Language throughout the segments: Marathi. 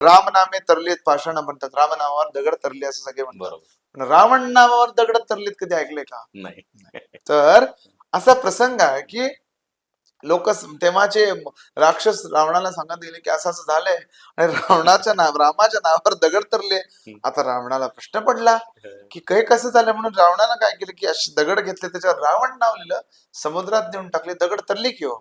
राम नामे तरलीत पाषाण म्हणतात. राम नामावर दगड तरले असं सगळे म्हणतात. पण रावण नामावर दगड तरलीत कधी ऐकले का? नाही. तर असा प्रसंग आहे की लोक तेव्हाचे राक्षस रावणाला सांगत गेले की असं असं झालंय आणि रावणाच्या नाव रामाच्या नावावर दगड तरले. आता रावणाला प्रश्न पडला की काही कसं झालं? म्हणून रावणानं काय केलं की अशी दगड घेतले त्याच्यावर रावण नाव लिहिलं समुद्रात नेऊन टाकले दगड तरली की हो.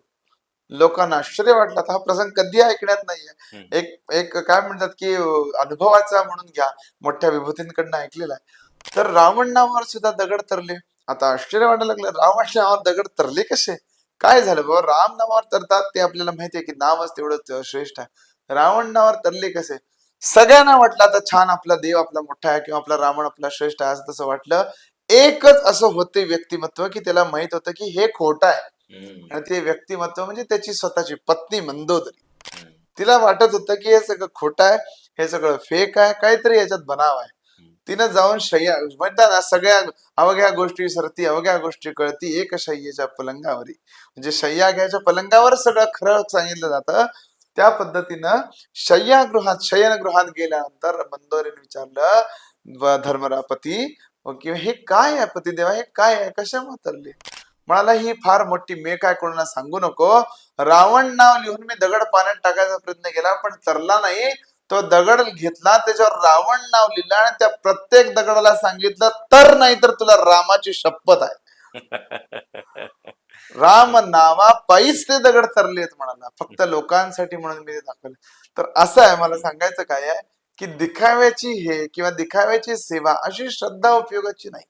लोकांना आश्चर्य वाटलं. हा प्रसंग कधी ऐकण्यात नाहीये. एक एक काय म्हणतात की अनुभवाचा म्हणून घ्या. मोठ्या विभूतींकडनं ऐकलेला आहे. तर रावण नावावर सुद्धा दगड तरले. आता आश्चर्य वाटायला लागलं रावण नावावर दगड तरले कसे? काय झालं बाबा? राम नावावर तरतात ते आपल्याला माहिती आहे की नावच तेवढं श्रेष्ठ आहे. रावण नावावर तरले कसे? सगळ्यांना वाटलं आता छान आपला देव आपला मोठा आहे किंवा आपला रावण आपला श्रेष्ठ आहे असं तसं वाटलं. एकच असं होते व्यक्तिमत्व की त्याला माहीत होतं की हे खोटं आहे. आणि ते व्यक्तिमत्व म्हणजे त्याची स्वतःची पत्नी मंदोदरी. तिला वाटत होतं की हे सगळं खोटं आहे हे सगळं फेक आहे काहीतरी याच्यात बनाव आहे. तिनं जाऊन शय्या म्हणतात ना सगळ्या अवघ्या गोष्टी सरती अवघ्या गोष्टी कळती एक शय्येच्या पलंगावरी. म्हणजे शय्या घ्यायच्या पलंगावर सगळं खरं सांगितलं जातं. त्या पद्धतीनं शय्यागृहात शयनगृहात गेल्यानंतर मंदोरीने विचारलं धर्मरापती किंवा हे काय आहे पतिदेवा? हे काय आहे? कशामुळे तरले? म्हणाला ही फार मोठी मेक आहे कोणाला सांगू नको. रावण नाव लिहून मी दगड पाण्यात टाकायचा प्रयत्न केला पण तरला नाही. तो दगड घेतला त्याच्यावर रावण नाव लिहिलं आणि त्या प्रत्येक दगडाला सांगितलं तर नाही तर तुला रामाची शपथ आहे. राम नावा पायीच ते दगड तरलेत म्हणाला. फक्त लोकांसाठी म्हणून मी ते दाखवले. तर असं आहे मला सांगायचं काय आहे की दिखाव्याची हे किंवा दिखाव्याची सेवा अशी श्रद्धा उपयोगाची नाही.